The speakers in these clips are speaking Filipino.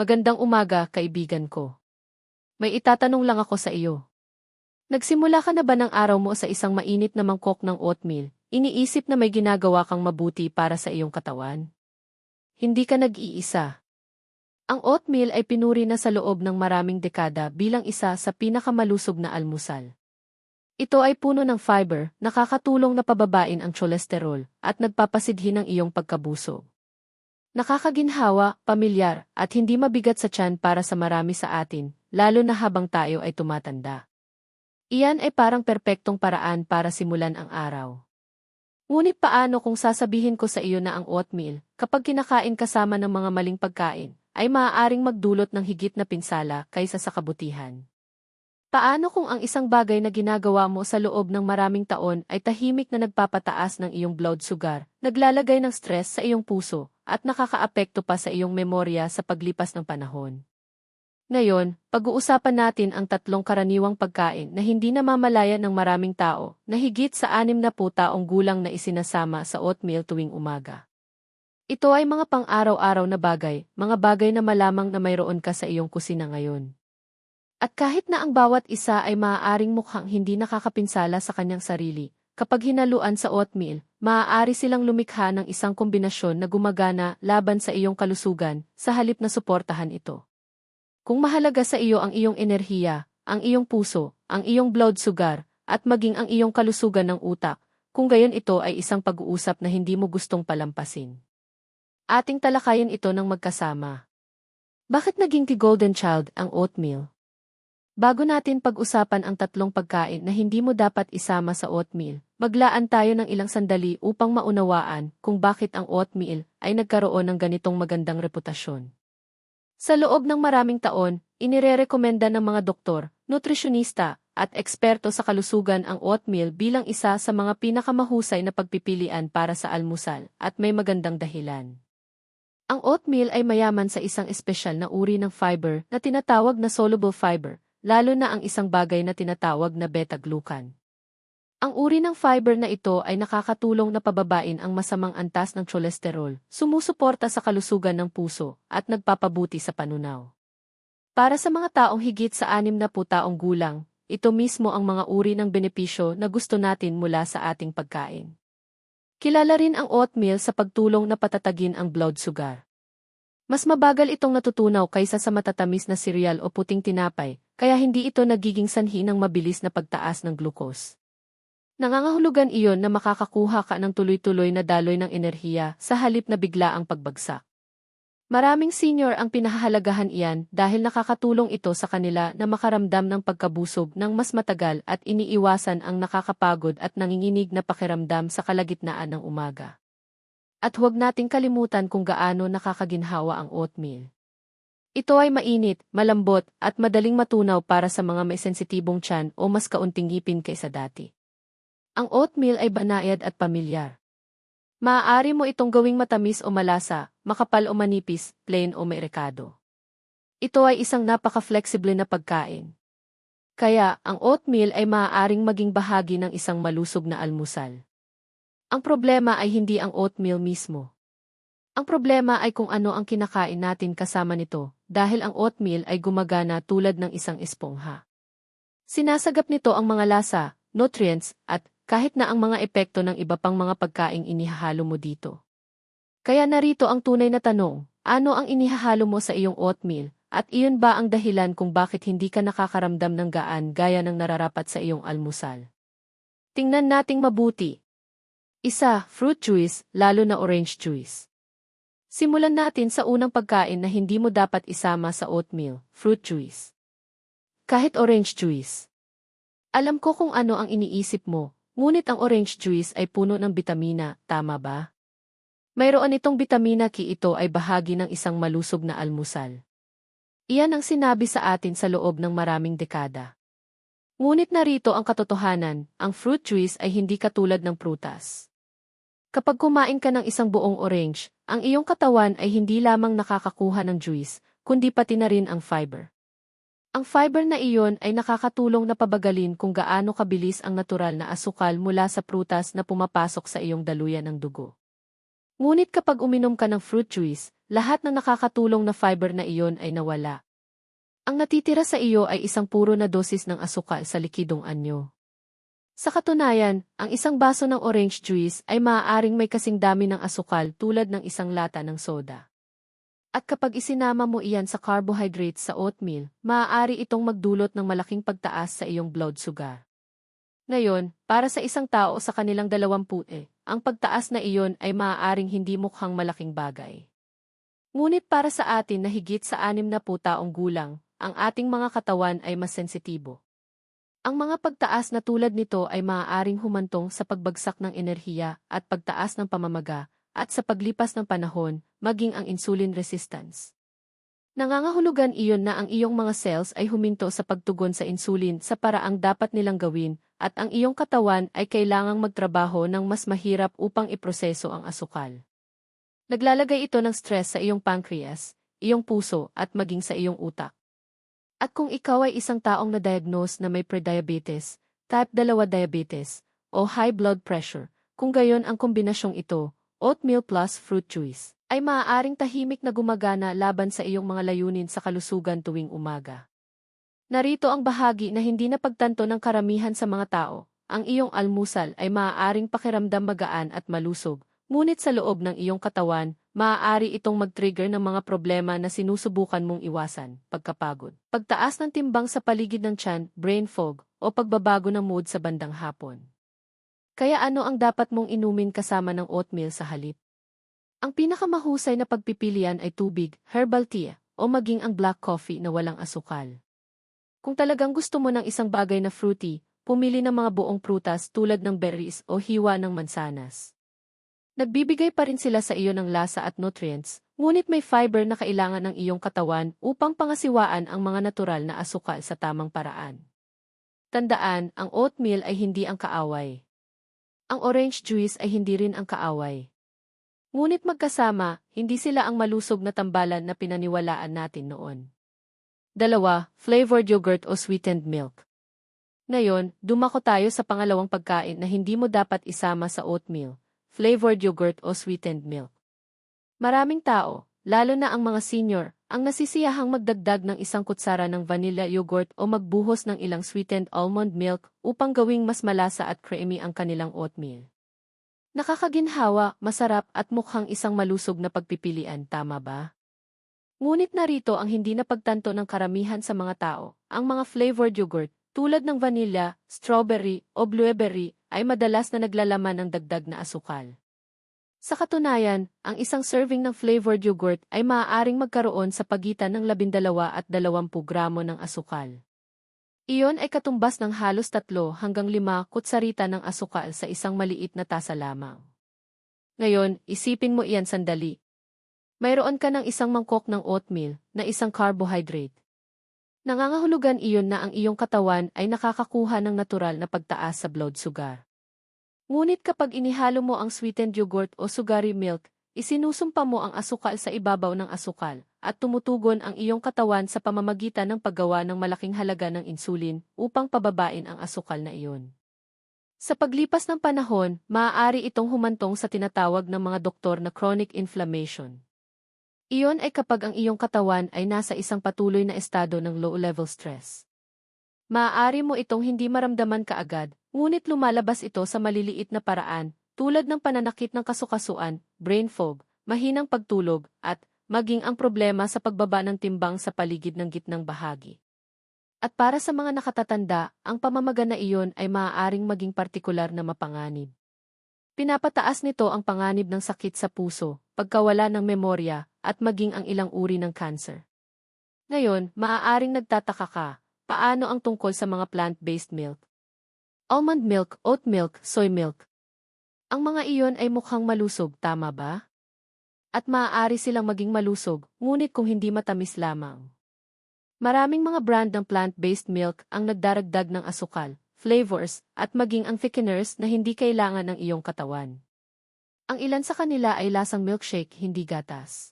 Magandang umaga, kaibigan ko. May itatanong lang ako sa iyo. Nagsimula ka na ba ng araw mo sa isang mainit na mangkok ng oatmeal, iniisip na may ginagawa kang mabuti para sa iyong katawan? Hindi ka nag-iisa. Ang oatmeal ay pinuri na sa loob ng maraming dekada bilang isa sa pinakamalusog na almusal. Ito ay puno ng fiber, nakakatulong na pababain ang cholesterol, at nagpapasidhi ng iyong pagkabusog. Nakakaginhawa, pamilyar, at hindi mabigat sa tiyan para sa marami sa atin, lalo na habang tayo ay tumatanda. Iyan ay parang perpektong paraan para simulan ang araw. Ngunit paano kung sasabihin ko sa iyo na ang oatmeal, kapag kinakain kasama ng mga maling pagkain, ay maaaring magdulot ng higit na pinsala kaysa sa kabutihan? Paano kung ang isang bagay na ginagawa mo sa loob ng maraming taon ay tahimik na nagpapataas ng iyong blood sugar, naglalagay ng stress sa iyong puso, at nakakaapekto pa sa iyong memorya sa paglipas ng panahon? Ngayon, pag-uusapan natin ang tatlong karaniwang pagkain na hindi namamalaya ng maraming tao na higit sa anim na taong gulang na isinasama sa oatmeal tuwing umaga. Ito ay mga pang-araw-araw na bagay, mga bagay na malamang na mayroon ka sa iyong kusina ngayon. At kahit na ang bawat isa ay maaaring mukhang hindi nakakapinsala sa kanyang sarili, kapag hinaluan sa oatmeal, maaari silang lumikha ng isang kombinasyon na gumagana laban sa iyong kalusugan, sa halip na suportahan ito. Kung mahalaga sa iyo ang iyong enerhiya, ang iyong puso, ang iyong blood sugar, at maging ang iyong kalusugan ng utak, kung gayon ito ay isang pag-uusap na hindi mo gustong palampasin. Ating talakayin ito ng magkasama. Bakit naging ki Golden Child ang oatmeal? Bago natin pag-usapan ang tatlong pagkain na hindi mo dapat isama sa oatmeal, maglaan tayo ng ilang sandali upang maunawaan kung bakit ang oatmeal ay nagkaroon ng ganitong magandang reputasyon. Sa loob ng maraming taon, inirerekomenda ng mga doktor, nutrisyonista, at eksperto sa kalusugan ang oatmeal bilang isa sa mga pinakamahusay na pagpipilian para sa almusal at may magandang dahilan. Ang oatmeal ay mayaman sa isang espesyal na uri ng fiber na tinatawag na soluble fiber lalo na ang isang bagay na tinatawag na beta-glucan. Ang uri ng fiber na ito ay nakakatulong na pababain ang masamang antas ng cholesterol, sumusuporta sa kalusugan ng puso, at nagpapabuti sa panunaw. Para sa mga taong higit sa anim na taong gulang, ito mismo ang mga uri ng benepisyo na gusto natin mula sa ating pagkain. Kilala rin ang oatmeal sa pagtulong na patatagin ang blood sugar. Mas mabagal itong natutunaw kaysa sa matatamis na cereal o puting tinapay, kaya hindi ito nagiging sanhi ng mabilis na pagtaas ng glucose. Nangangahulugan iyon na makakakuha ka ng tuloy-tuloy na daloy ng enerhiya sa halip na bigla ang pagbagsak. Maraming senior ang pinahahalagahan iyan dahil nakakatulong ito sa kanila na makaramdam ng pagkabusog ng mas matagal at iniiwasan ang nakakapagod at nanginginig na pakiramdam sa kalagitnaan ng umaga. At huwag nating kalimutan kung gaano nakakaginhawa ang oatmeal. Ito ay mainit, malambot, at madaling matunaw para sa mga may sensitibong tiyan o mas kaunting ngipin kaysa dati. Ang oatmeal ay banayad at pamilyar. Maaari mo itong gawing matamis o malasa, makapal o manipis, plain o merekado. Ito ay isang napaka-flexible na pagkain. Kaya, ang oatmeal ay maaaring maging bahagi ng isang malusog na almusal. Ang problema ay hindi ang oatmeal mismo. Ang problema ay kung ano ang kinakain natin kasama nito, dahil ang oatmeal ay gumagana tulad ng isang espongha. Sinasagap nito ang mga lasa, nutrients, at kahit na ang mga epekto ng iba pang mga pagkaing inihahalo mo dito. Kaya narito ang tunay na tanong, ano ang inihahalo mo sa iyong oatmeal, at iyon ba ang dahilan kung bakit hindi ka nakakaramdam ng gaan gaya ng nararapat sa iyong almusal? Tingnan nating mabuti. Isa, fruit juice, lalo na orange juice. Simulan natin sa unang pagkain na hindi mo dapat isama sa oatmeal, fruit juice. Kahit orange juice. Alam ko kung ano ang iniisip mo, ngunit ang orange juice ay puno ng bitamina, tama ba? Mayroon itong bitamina K ito ay bahagi ng isang malusog na almusal. Iyan ang sinabi sa atin sa loob ng maraming dekada. Ngunit narito ang katotohanan, ang fruit juice ay hindi katulad ng prutas. Kapag kumain ka ng isang buong orange, ang iyong katawan ay hindi lamang nakakakuha ng juice, kundi pati na rin ang fiber. Ang fiber na iyon ay nakakatulong na pabagalin kung gaano kabilis ang natural na asukal mula sa prutas na pumapasok sa iyong daluyan ng dugo. Ngunit kapag uminom ka ng fruit juice, lahat ng nakakatulong na fiber na iyon ay nawala. Ang natitira sa iyo ay isang puro na dosis ng asukal sa likidong anyo. Sa katunayan, ang isang baso ng orange juice ay maaaring may kasing dami ng asukal tulad ng isang lata ng soda. At kapag isinama mo iyan sa carbohydrates sa oatmeal, maaari itong magdulot ng malaking pagtaas sa iyong blood sugar. Ngayon, para sa isang tao sa kanilang dalawampu eh, ang pagtaas na iyon ay maaaring hindi mukhang malaking bagay. Ngunit para sa atin na higit sa anim na po taong gulang, ang ating mga katawan ay mas sensitibo. Ang mga pagtaas na tulad nito ay maaaring humantong sa pagbagsak ng enerhiya at pagtaas ng pamamaga, at sa paglipas ng panahon, maging ang insulin resistance. Nangangahulugan iyon na ang iyong mga cells ay huminto sa pagtugon sa insulin sa paraang dapat nilang gawin, at ang iyong katawan ay kailangang magtrabaho ng mas mahirap upang iproseso ang asukal. Naglalagay ito ng stress sa iyong pancreas, iyong puso, at maging sa iyong utak. At kung ikaw ay isang taong na-diagnose na may prediabetes, type 2 diabetes, o high blood pressure, kung gayon ang kombinasyong ito, oatmeal plus fruit juice, ay maaaring tahimik na gumagana laban sa iyong mga layunin sa kalusugan tuwing umaga. Narito ang bahagi na hindi napagtanto ng karamihan sa mga tao, ang iyong almusal ay maaaring pakiramdam magaan at malusog, ngunit sa loob ng iyong katawan, maaari itong mag-trigger ng mga problema na sinusubukan mong iwasan, pagkapagod, pagtaas ng timbang sa paligid ng tiyan, brain fog, o pagbabago ng mood sa bandang hapon. Kaya ano ang dapat mong inumin kasama ng oatmeal sa halip? Ang pinakamahusay na pagpipilian ay tubig, herbal tea, o maging ang black coffee na walang asukal. Kung talagang gusto mo ng isang bagay na fruity, pumili ng mga buong prutas tulad ng berries o hiwa ng mansanas. Nagbibigay pa rin sila sa iyo ng lasa at nutrients, ngunit may fiber na kailangan ng iyong katawan upang pangasiwaan ang mga natural na asukal sa tamang paraan. Tandaan, ang oatmeal ay hindi ang kaaway. Ang orange juice ay hindi rin ang kaaway. Ngunit magkasama, hindi sila ang malusog na tambalan na pinaniwalaan natin noon. Dalawa, flavored yogurt o sweetened milk. Ngayon, dumako tayo sa pangalawang pagkain na hindi mo dapat isama sa oatmeal, flavored yogurt o sweetened milk. Maraming tao, lalo na ang mga senior, ang nasisiyahang magdagdag ng isang kutsara ng vanilla yogurt o magbuhos ng ilang sweetened almond milk upang gawing mas malasa at creamy ang kanilang oatmeal. Nakakaginhawa, masarap at mukhang isang malusog na pagpipilian, tama ba? Ngunit narito ang hindi napagtanto ng karamihan sa mga tao, ang mga flavored yogurt, tulad ng vanilla, strawberry, o blueberry, ay madalas na naglalaman ng dagdag na asukal. Sa katunayan, ang isang serving ng flavored yogurt ay maaaring magkaroon sa pagitan ng 12 at 20 gramo ng asukal. Iyon ay katumbas ng halos 3 hanggang 5 kutsarita ng asukal sa isang maliit na tasa lamang. Ngayon, isipin mo iyan sandali. Mayroon ka ng isang mangkok ng oatmeal na isang carbohydrate. Nangangahulugan iyon na ang iyong katawan ay nakakakuha ng natural na pagtaas sa blood sugar. Ngunit kapag inihalo mo ang sweetened yogurt o sugary milk, isinusumpa mo ang asukal sa ibabaw ng asukal, at tumutugon ang iyong katawan sa pamamagitan ng paggawa ng malaking halaga ng insulin upang pababain ang asukal na iyon. Sa paglipas ng panahon, maaari itong humantong sa tinatawag ng mga doktor na chronic inflammation. Iyon ay kapag ang iyong katawan ay nasa isang patuloy na estado ng low-level stress. Maaari mo itong hindi maramdaman kaagad, ngunit lumalabas ito sa maliliit na paraan, tulad ng pananakit ng kasukasuan, brain fog, mahinang pagtulog, at maging ang problema sa pagbaba ng timbang sa paligid ng gitnang bahagi. At para sa mga nakatatanda, ang pamamaga na iyon ay maaaring maging partikular na mapanganib. Pinapataas nito ang panganib ng sakit sa puso, pagkawala ng memorya, at maging ang ilang uri ng cancer. Ngayon, maaaring nagtataka ka, paano ang tungkol sa mga plant-based milk? Almond milk, oat milk, soy milk. Ang mga iyon ay mukhang malusog, tama ba? At maaari silang maging malusog, ngunit kung hindi matamis lamang. Maraming mga brand ng plant-based milk ang nagdaragdag ng asukal, flavors, at maging ang thickeners na hindi kailangan ng iyong katawan. Ang ilan sa kanila ay lasang milkshake, hindi gatas.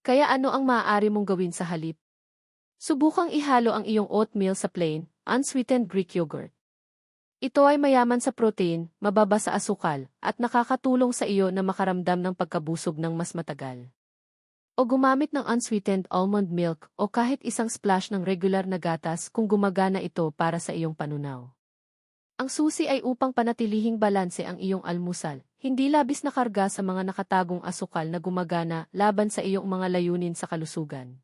Kaya ano ang maaari mong gawin sa halip? Subukang ihalo ang iyong oatmeal sa plain, unsweetened Greek yogurt. Ito ay mayaman sa protein, mababa sa asukal, at nakakatulong sa iyo na makaramdam ng pagkabusog ng mas matagal. O gumamit ng unsweetened almond milk o kahit isang splash ng regular na gatas kung gumagana ito para sa iyong panunaw. Ang susi ay upang panatilihing balanse ang iyong almusal, hindi labis na karga sa mga nakatagong asukal na gumagana laban sa iyong mga layunin sa kalusugan.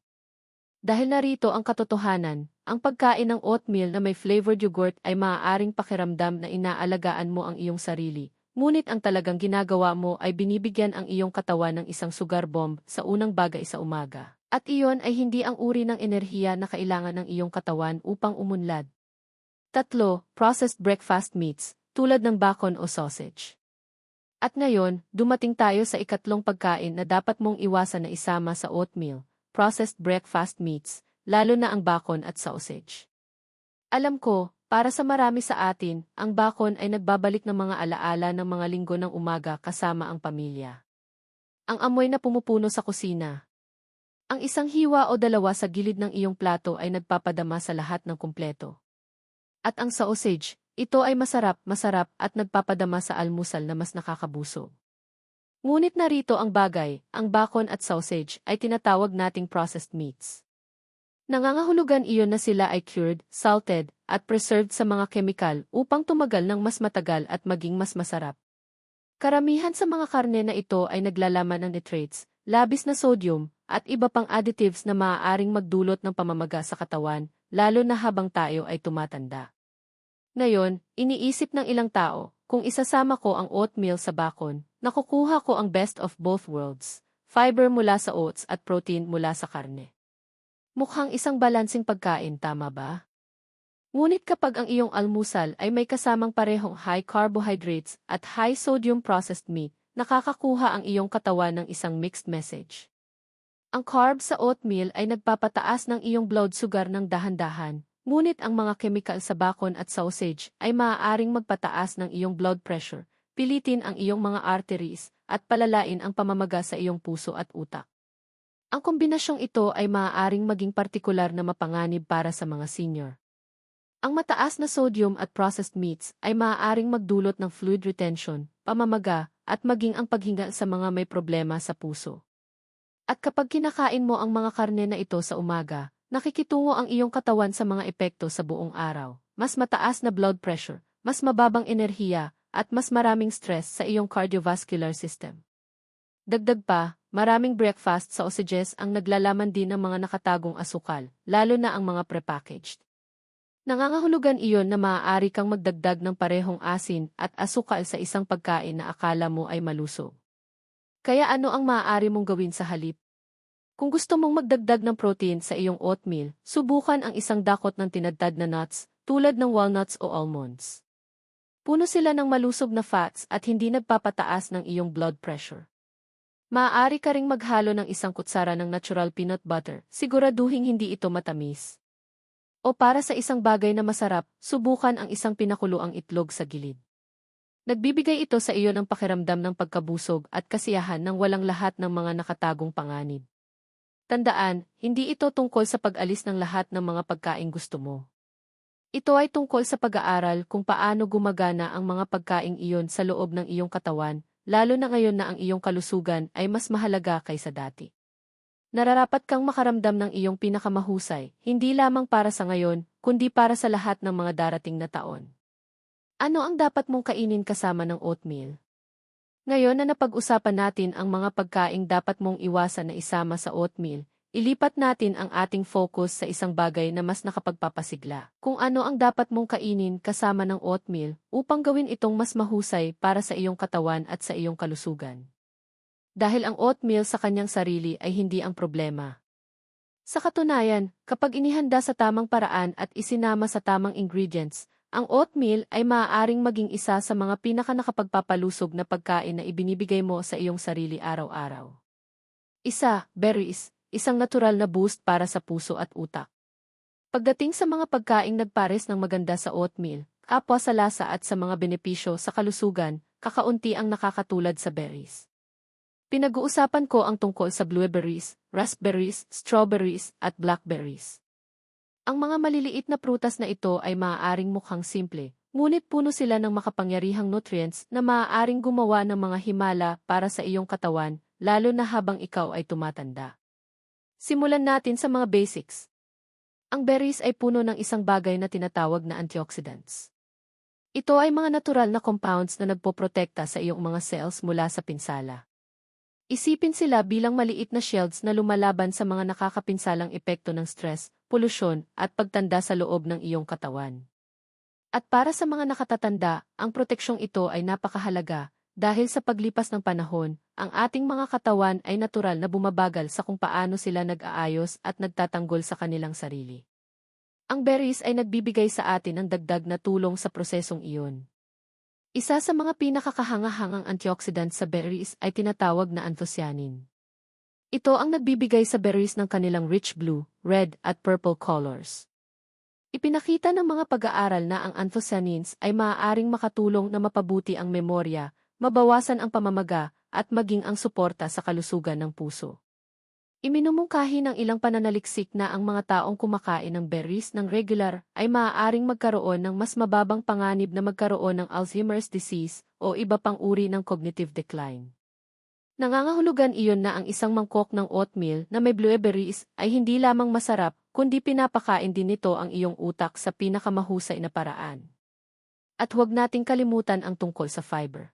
Dahil narito ang katotohanan, ang pagkain ng oatmeal na may flavored yogurt ay maaaring pakiramdam na inaalagaan mo ang iyong sarili, ngunit ang talagang ginagawa mo ay binibigyan ang iyong katawan ng isang sugar bomb sa unang bagay sa umaga. At iyon ay hindi ang uri ng enerhiya na kailangan ng iyong katawan upang umunlad. Tatlo, processed breakfast meats, tulad ng bacon o sausage. At ngayon, dumating tayo sa ikatlong pagkain na dapat mong iwasan na isama sa oatmeal, processed breakfast meats, lalo na ang bacon at sausage. Alam ko, para sa marami sa atin, ang bacon ay nagbabalik ng mga alaala ng mga linggo ng umaga kasama ang pamilya. Ang amoy na pumupuno sa kusina. Ang isang hiwa o dalawa sa gilid ng iyong plato ay nagpapadama sa lahat ng kumpleto. At ang sausage, ito ay masarap, masarap at nagpapadama sa almusal na mas nakakabuso. Ngunit narito ang bagay, ang bacon at sausage ay tinatawag nating processed meats. Nangangahulugan iyon na sila ay cured, salted, at preserved sa mga kemikal upang tumagal ng mas matagal at maging mas masarap. Karamihan sa mga karne na ito ay naglalaman ng nitrates, labis na sodium, at iba pang additives na maaaring magdulot ng pamamaga sa katawan, lalo na habang tayo ay tumatanda. Ngayon, iniisip ng ilang tao, kung isasama ko ang oatmeal sa bacon, nakukuha ko ang best of both worlds, fiber mula sa oats at protein mula sa karne. Mukhang isang balansing pagkain, tama ba? Ngunit kapag ang iyong almusal ay may kasamang parehong high carbohydrates at high sodium processed meat, nakakakuha ang iyong katawan ng isang mixed message. Ang carbs sa oatmeal ay nagpapataas ng iyong blood sugar ng dahan-dahan, ngunit ang mga kemikal sa bacon at sausage ay maaaring magpataas ng iyong blood pressure, pilitin ang iyong mga arteries, at palalain ang pamamaga sa iyong puso at utak. Ang kombinasyong ito ay maaaring maging partikular na mapanganib para sa mga senior. Ang mataas na sodium at processed meats ay maaaring magdulot ng fluid retention, pamamaga, at maging ang paghinga sa mga may problema sa puso. At kapag kinakain mo ang mga karne na ito sa umaga, nakikitungo ang iyong katawan sa mga epekto sa buong araw. Mas mataas na blood pressure, mas mababang enerhiya, at mas maraming stress sa iyong cardiovascular system. Dagdag pa, maraming breakfast sa sausages ang naglalaman din ng mga nakatagong asukal, lalo na ang mga prepackaged. Nangangahulugan iyon na maaari kang magdagdag ng parehong asin at asukal sa isang pagkain na akala mo ay malusog. Kaya ano ang maaari mong gawin sa halip? Kung gusto mong magdagdag ng protein sa iyong oatmeal, subukan ang isang dakot ng tinadtad na nuts, tulad ng walnuts o almonds. Puno sila ng malusog na fats at hindi nagpapataas ng iyong blood pressure. Maaari ka ring maghalo ng isang kutsara ng natural peanut butter, siguraduhin hindi ito matamis. O para sa isang bagay na masarap, subukan ang isang pinakuloang itlog sa gilid. Nagbibigay ito sa iyo ng pakiramdam ng pagkabusog at kasiyahan ng walang lahat ng mga nakatagong panganib. Tandaan, hindi ito tungkol sa pag-alis ng lahat ng mga pagkain gusto mo. Ito ay tungkol sa pag-aaral kung paano gumagana ang mga pagkaing iyon sa loob ng iyong katawan, lalo na ngayon na ang iyong kalusugan ay mas mahalaga kaysa dati. Nararapat kang makaramdam ng iyong pinakamahusay, hindi lamang para sa ngayon, kundi para sa lahat ng mga darating na taon. Ano ang dapat mong kainin kasama ng oatmeal? Ngayon na napag-usapan natin ang mga pagkaing dapat mong iwasan na isama sa oatmeal, ilipat natin ang ating focus sa isang bagay na mas nakapagpapasigla. Kung ano ang dapat mong kainin kasama ng oatmeal upang gawin itong mas mahusay para sa iyong katawan at sa iyong kalusugan. Dahil ang oatmeal sa kanyang sarili ay hindi ang problema. Sa katunayan, kapag inihanda sa tamang paraan at isinama sa tamang ingredients, ang oatmeal ay maaaring maging isa sa mga pinakanakapagpapalusog na pagkain na ibinibigay mo sa iyong sarili araw-araw. Isa, berries, isang natural na boost para sa puso at utak. Pagdating sa mga pagkaing nagpares ng maganda sa oatmeal, kapwa sa lasa at sa mga benepisyo sa kalusugan, kakaunti ang nakakatulad sa berries. Pinag-uusapan ko ang tungkol sa blueberries, raspberries, strawberries, at blackberries. Ang mga maliliit na prutas na ito ay maaaring mukhang simple, ngunit puno sila ng makapangyarihang nutrients na maaaring gumawa ng mga himala para sa iyong katawan, lalo na habang ikaw ay tumatanda. Simulan natin sa mga basics. Ang berries ay puno ng isang bagay na tinatawag na antioxidants. Ito ay mga natural na compounds na nagpoprotekta sa iyong mga cells mula sa pinsala. Isipin sila bilang maliit na shields na lumalaban sa mga nakakapinsalang epekto ng stress, polusyon, at pagtanda sa loob ng iyong katawan. At para sa mga nakatatanda, ang proteksyong ito ay napakahalaga dahil sa paglipas ng panahon, ang ating mga katawan ay natural na bumabagal sa kung paano sila nag-aayos at nagtatanggol sa kanilang sarili. Ang berries ay nagbibigay sa atin ng dagdag na tulong sa prosesong iyon. Isa sa mga pinakakahangahangang antioxidant sa berries ay tinatawag na anthocyanin. Ito ang nagbibigay sa berries ng kanilang rich blue, red at purple colors. Ipinakita ng mga pag-aaral na ang anthocyanins ay maaaring makatulong na mapabuti ang memorya, mabawasan ang pamamaga, at maging ang suporta sa kalusugan ng puso. Iminumungkahi ng ilang pananaliksik na ang mga taong kumakain ng berries ng regular ay maaaring magkaroon ng mas mababang panganib na magkaroon ng Alzheimer's disease o iba pang uri ng cognitive decline. Nangangahulugan iyon na ang isang mangkok ng oatmeal na may blueberries ay hindi lamang masarap, kundi pinapakain din nito ang iyong utak sa pinakamahusay na paraan. At huwag nating kalimutan ang tungkol sa fiber.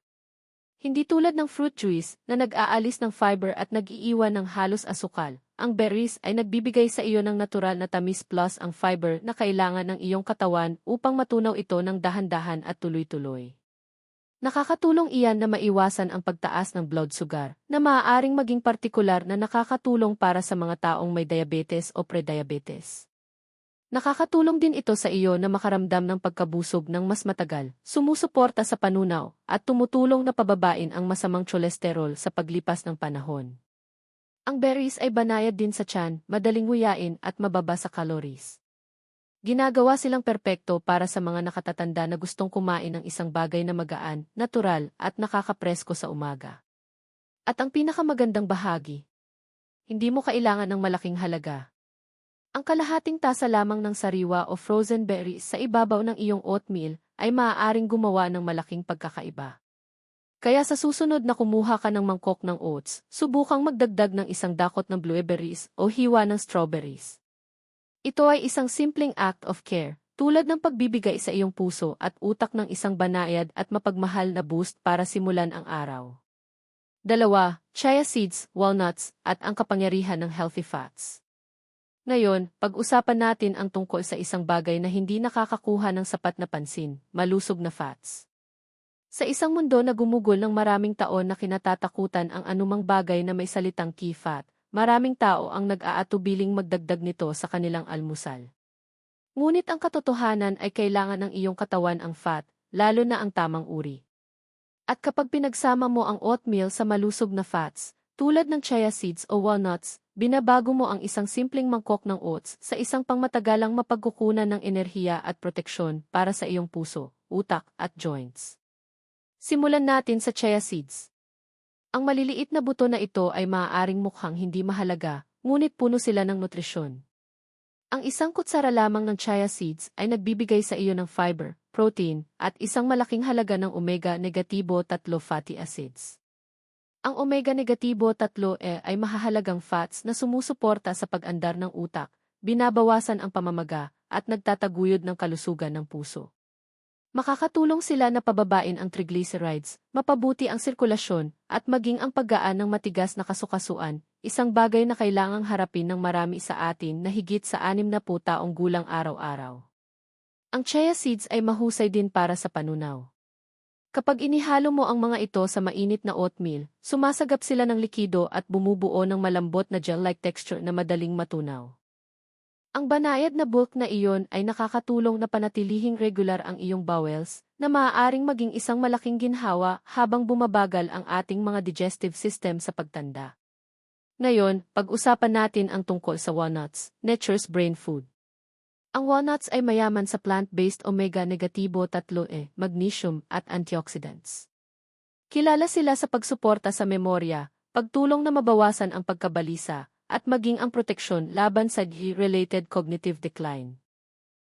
Hindi tulad ng fruit juice na nag-aalis ng fiber at nag-iiwan ng halos asukal, ang berries ay nagbibigay sa iyo ng natural na tamis plus ang fiber na kailangan ng iyong katawan upang matunaw ito ng dahan-dahan at tuloy-tuloy. Nakakatulong iyan na maiwasan ang pagtaas ng blood sugar, na maaaring maging partikular na nakakatulong para sa mga taong may diabetes o prediabetes. Nakakatulong din ito sa iyo na makaramdam ng pagkabusog ng mas matagal, sumusuporta sa panunaw, at tumutulong na pababain ang masamang cholesterol sa paglipas ng panahon. Ang berries ay banayad din sa tiyan, madaling nguyain at mababa sa calories. Ginagawa silang perpekto para sa mga nakatatanda na gustong kumain ng isang bagay na magaan, natural, at nakakapresko sa umaga. At ang pinakamagandang bahagi, hindi mo kailangan ng malaking halaga. Ang kalahating tasa lamang ng sariwa o frozen berries sa ibabaw ng iyong oatmeal ay maaaring gumawa ng malaking pagkakaiba. Kaya sa susunod na kumuha ka ng mangkok ng oats, subukang magdagdag ng isang dakot ng blueberries o hiwa ng strawberries. Ito ay isang simpleng act of care, tulad ng pagbibigay sa iyong puso at utak ng isang banayad at mapagmahal na boost para simulan ang araw. Dalawa, chia seeds, walnuts, at ang kapangyarihan ng healthy fats. Ngayon, pag-usapan natin ang tungkol sa isang bagay na hindi nakakakuha ng sapat na pansin, malusog na fats. Sa isang mundo na gumugol ng maraming taon na kinatatakutan ang anumang bagay na may salitang key fat, maraming tao ang nag-aatubiling magdagdag nito sa kanilang almusal. Ngunit ang katotohanan ay kailangan ng iyong katawan ang fat, lalo na ang tamang uri. At kapag pinagsama mo ang oatmeal sa malusog na fats, tulad ng chia seeds o walnuts, binabago mo ang isang simpleng mangkok ng oats sa isang pangmatagalang mapagkukunan ng enerhiya at proteksyon para sa iyong puso, utak at joints. Simulan natin sa chia seeds. Ang maliliit na buto na ito ay maaaring mukhang hindi mahalaga, ngunit puno sila ng nutrisyon. Ang isang kutsara lamang ng chia seeds ay nagbibigay sa iyo ng fiber, protein, at isang malaking halaga ng omega-negatibo 3 fatty acids. Ang omega-negatibo 3 e ay mahahalagang fats na sumusuporta sa pag-andar ng utak, binabawasan ang pamamaga, at nagtataguyod ng kalusugan ng puso. Makakatulong sila na pababain ang triglycerides, mapabuti ang sirkulasyon, at maging ang paggaan ng matigas na kasukasuan, isang bagay na kailangang harapin ng marami sa atin na higit sa anim na taong gulang araw-araw. Ang chia seeds ay mahusay din para sa panunaw. Kapag inihalo mo ang mga ito sa mainit na oatmeal, sumasagap sila ng likido at bumubuo ng malambot na gel-like texture na madaling matunaw. Ang banayad na bulk na iyon ay nakakatulong na panatilihing regular ang iyong bowels, na maaaring maging isang malaking ginhawa habang bumabagal ang ating mga digestive system sa pagtanda. Ngayon, pag-usapan natin ang tungkol sa walnuts, nature's brain food. Ang walnuts ay mayaman sa plant-based omega-negatibo 3e, magnesium at antioxidants. Kilala sila sa pagsuporta sa memorya, pagtulong na mabawasan ang pagkabalisa, at maging ang proteksyon laban sa related cognitive decline.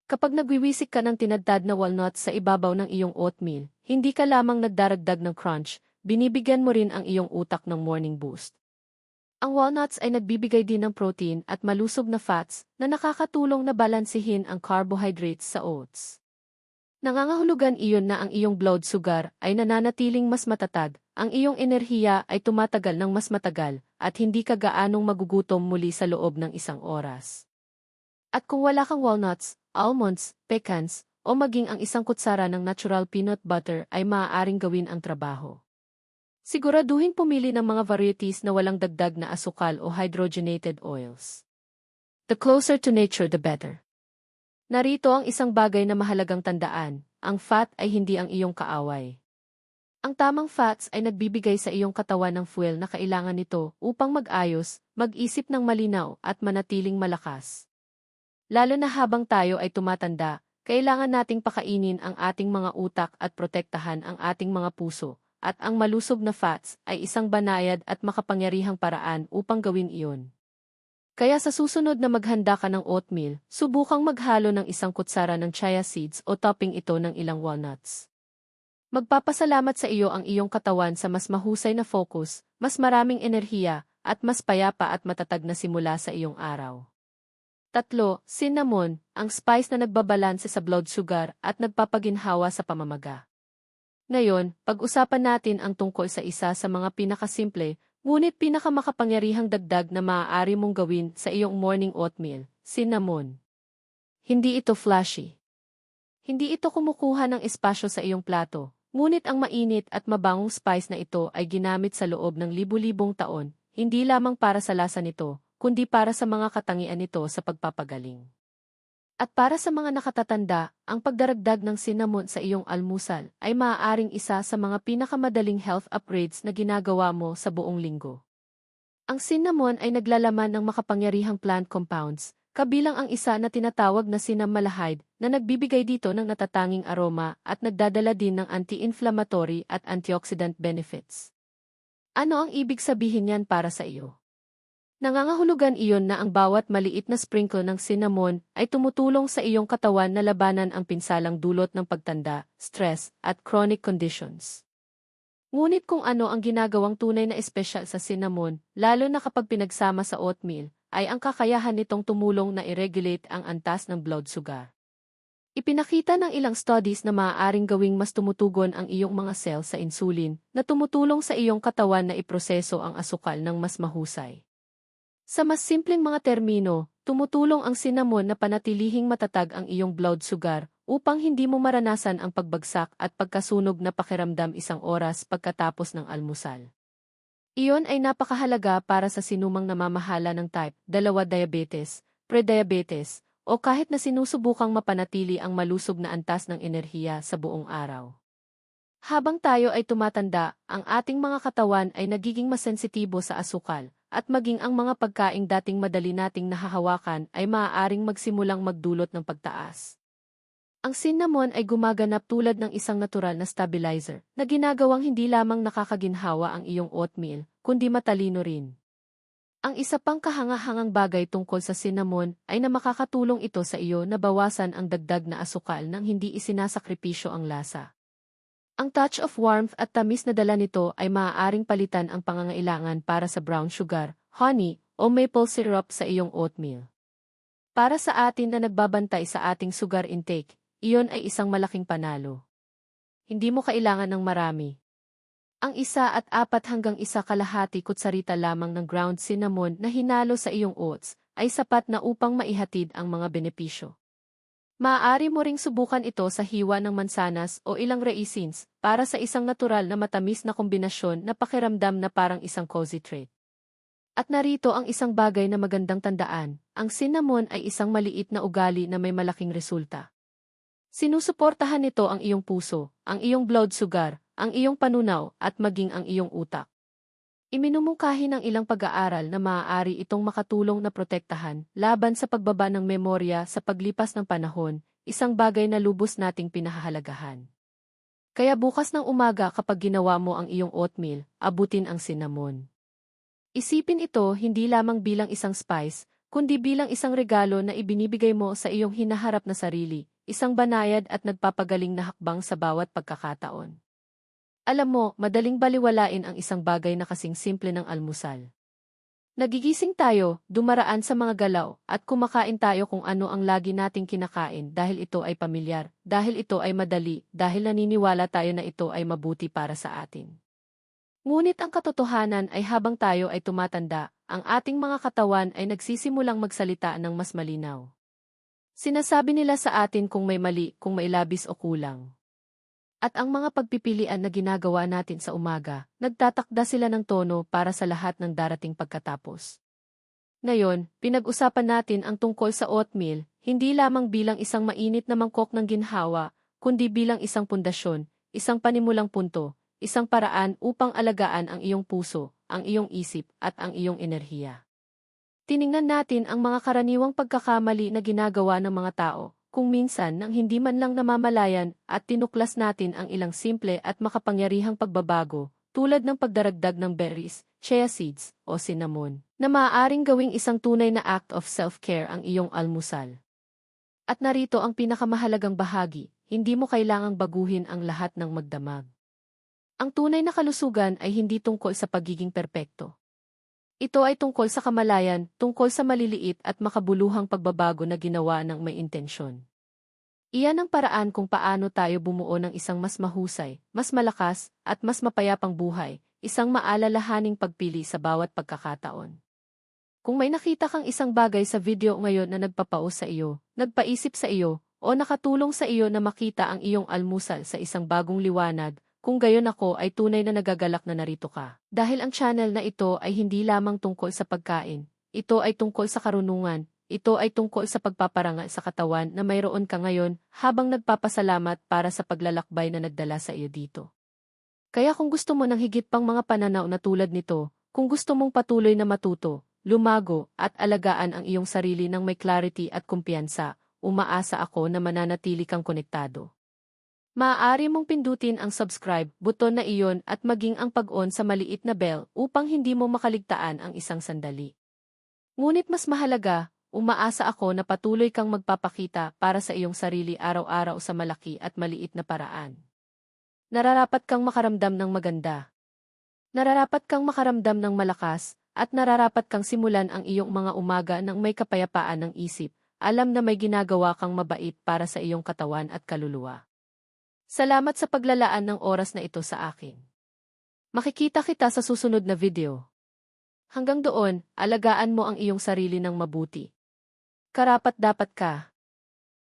Kapag nagwiwisik ka ng tinadtad na walnuts sa ibabaw ng iyong oatmeal, hindi ka lamang nagdaragdag ng crunch, binibigyan mo rin ang iyong utak ng morning boost. Ang walnuts ay nagbibigay din ng protein at malusog na fats na nakakatulong na balansehin ang carbohydrates sa oats. Nangangahulugan iyon na ang iyong blood sugar ay nananatiling mas matatag, ang iyong enerhiya ay tumatagal ng mas matagal, at hindi ka gaanong magugutom muli sa loob ng isang oras. At kung wala kang walnuts, almonds, pecans, o maging ang isang kutsara ng natural peanut butter ay maaaring gawin ang trabaho. Siguraduhin pumili ng mga varieties na walang dagdag na asukal o hydrogenated oils. The closer to nature the better. Narito ang isang bagay na mahalagang tandaan, ang fat ay hindi ang iyong kaaway. Ang tamang fats ay nagbibigay sa iyong katawan ng fuel na kailangan nito upang mag-ayos, mag-isip ng malinaw at manatiling malakas. Lalo na habang tayo ay tumatanda, kailangan nating pakainin ang ating mga utak at protektahan ang ating mga puso, at ang malusog na fats ay isang banayad at makapangyarihang paraan upang gawin iyon. Kaya sa susunod na maghanda ka ng oatmeal, subukang maghalo ng isang kutsara ng chia seeds o topping ito ng ilang walnuts. Magpapasalamat sa iyo ang iyong katawan sa mas mahusay na focus, mas maraming enerhiya, at mas payapa at matatag na simula sa iyong araw. Tatlo, cinnamon, ang spice na nagbabalanse sa blood sugar at nagpapaginhawa sa pamamaga. Ngayon, pag-usapan natin ang tungkol sa isa sa mga pinakasimple, ngunit pinakamakapangyarihang dagdag na maaari mong gawin sa iyong morning oatmeal, cinnamon. Hindi ito flashy. Hindi ito kumukuha ng espasyo sa iyong plato, ngunit ang mainit at mabangong spice na ito ay ginamit sa loob ng libu-libong taon, hindi lamang para sa lasa nito, kundi para sa mga katangian nito sa pagpapagaling. At para sa mga nakatatanda, ang pagdaragdag ng cinnamon sa iyong almusal ay maaaring isa sa mga pinakamadaling health upgrades na ginagawa mo sa buong linggo. Ang cinnamon ay naglalaman ng makapangyarihang plant compounds, kabilang ang isa na tinatawag na cinnamaldehyde na nagbibigay dito ng natatanging aroma at nagdadala din ng anti-inflammatory at antioxidant benefits. Ano ang ibig sabihin niyan para sa iyo? Nangangahulugan iyon na ang bawat maliit na sprinkle ng cinnamon ay tumutulong sa iyong katawan na labanan ang pinsalang dulot ng pagtanda, stress, at chronic conditions. Ngunit kung ano ang ginagawang tunay na espesyal sa cinnamon, lalo na kapag pinagsama sa oatmeal, ay ang kakayahan nitong tumulong na i-regulate ang antas ng blood sugar. Ipinakita ng ilang studies na maaaring gawing mas tumutugon ang iyong mga cell sa insulin na tumutulong sa iyong katawan na iproseso ang asukal ng mas mahusay. Sa mas simpleng mga termino, tumutulong ang cinnamon na panatilihing matatag ang iyong blood sugar upang hindi mo maranasan ang pagbagsak at pagkasunog na pakiramdam isang oras pagkatapos ng almusal. Iyon ay napakahalaga para sa sinumang namamahala ng type 2 diabetes, prediabetes, o kahit na sinusubukang mapanatili ang malusog na antas ng enerhiya sa buong araw. Habang tayo ay tumatanda, ang ating mga katawan ay nagiging mas sensitibo sa asukal, at maging ang mga pagkaing dating madali nating nahahawakan ay maaaring magsimulang magdulot ng pagtaas. Ang cinnamon ay gumaganap tulad ng isang natural na stabilizer na ginagawang hindi lamang nakakaginhawa ang iyong oatmeal, kundi matalino rin. Ang isa pang kahangahangang bagay tungkol sa cinnamon ay na makakatulong ito sa iyo na bawasan ang dagdag na asukal nang hindi isinasakripisyo ang lasa. Ang touch of warmth at tamis na dala nito ay maaaring palitan ang pangangailangan para sa brown sugar, honey, o maple syrup sa iyong oatmeal. Para sa atin na nagbabantay sa ating sugar intake, iyon ay isang malaking panalo. Hindi mo kailangan ng marami. Ang isa at apat hanggang isa kalahati kutsarita lamang ng ground cinnamon na hinalo sa iyong oats ay sapat na upang maihatid ang mga benepisyo. Maaari mo ring subukan ito sa hiwa ng mansanas o ilang raisins para sa isang natural na matamis na kombinasyon na pakiramdam na parang isang cozy treat. At narito ang isang bagay na magandang tandaan, ang cinnamon ay isang maliit na ugali na may malaking resulta. Sinusuportahan nito ang iyong puso, ang iyong blood sugar, ang iyong panunaw at maging ang iyong utak. Iminumungkahi ng ilang pag-aaral na maaari itong makatulong na protektahan laban sa pagbaba ng memorya sa paglipas ng panahon, isang bagay na lubos nating pinahahalagahan. Kaya bukas ng umaga kapag ginawa mo ang iyong oatmeal, abutin ang cinnamon. Isipin ito hindi lamang bilang isang spice, kundi bilang isang regalo na ibinibigay mo sa iyong hinaharap na sarili, isang banayad at nagpapagaling na hakbang sa bawat pagkakataon. Alam mo, madaling baliwalain ang isang bagay na kasing simple ng almusal. Nagigising tayo, dumaraan sa mga galaw, at kumakain tayo kung ano ang lagi nating kinakain dahil ito ay pamilyar, dahil ito ay madali, dahil naniniwala tayo na ito ay mabuti para sa atin. Ngunit ang katotohanan ay habang tayo ay tumatanda, ang ating mga katawan ay nagsisimulang magsalita ng mas malinaw. Sinasabi nila sa atin kung may mali, kung may labis o kulang. At ang mga pagpipilian na ginagawa natin sa umaga, nagtatakda sila ng tono para sa lahat ng darating pagkatapos. Ngayon, pinag-usapan natin ang tungkol sa oatmeal, hindi lamang bilang isang mainit na mangkok ng ginhawa, kundi bilang isang pundasyon, isang panimulang punto, isang paraan upang alagaan ang iyong puso, ang iyong isip, at ang iyong enerhiya. Tiningnan natin ang mga karaniwang pagkakamali na ginagawa ng mga tao, kung minsan nang hindi man lang namamalayan at tinuklas natin ang ilang simple at makapangyarihang pagbabago, tulad ng pagdaragdag ng berries, chia seeds, o cinnamon, na maaaring gawing isang tunay na act of self-care ang iyong almusal. At narito ang pinakamahalagang bahagi, hindi mo kailangang baguhin ang lahat ng magdamag. Ang tunay na kalusugan ay hindi tungkol sa pagiging perpekto. Ito ay tungkol sa kamalayan, tungkol sa maliliit at makabuluhang pagbabago na ginawa ng may intensyon. Iyan ang paraan kung paano tayo bumuo ng isang mas mahusay, mas malakas, at mas mapayapang buhay, isang maalalahaning pagpili sa bawat pagkakataon. Kung may nakita kang isang bagay sa video ngayon na nagpapaos sa iyo, nagpaisip sa iyo, o nakatulong sa iyo na makita ang iyong almusal sa isang bagong liwanag, kung gayon ako ay tunay na nagagalak na narito ka. Dahil ang channel na ito ay hindi lamang tungkol sa pagkain, ito ay tungkol sa karunungan, ito ay tungkol sa pagpaparangal sa katawan na mayroon ka ngayon habang nagpapasalamat para sa paglalakbay na nagdala sa iyo dito. Kaya kung gusto mo ng higit pang mga pananaw na tulad nito, kung gusto mong patuloy na matuto, lumago, at alagaan ang iyong sarili ng may clarity at kumpiyansa, umaasa ako na mananatili kang konektado. Maaari mong pindutin ang subscribe buton na iyon at maging ang pag-on sa maliit na bell upang hindi mo makaligtaan ang isang sandali. Ngunit mas mahalaga, umaasa ako na patuloy kang magpapakita para sa iyong sarili araw-araw sa malaki at maliit na paraan. Nararapat kang makaramdam ng maganda. Nararapat kang makaramdam ng malakas, at nararapat kang simulan ang iyong mga umaga ng may kapayapaan ng isip, alam na may ginagawa kang mabait para sa iyong katawan at kaluluwa. Salamat sa paglalaan ng oras na ito sa akin. Makikita kita sa susunod na video. Hanggang doon, alagaan mo ang iyong sarili ng mabuti. Karapat dapat ka.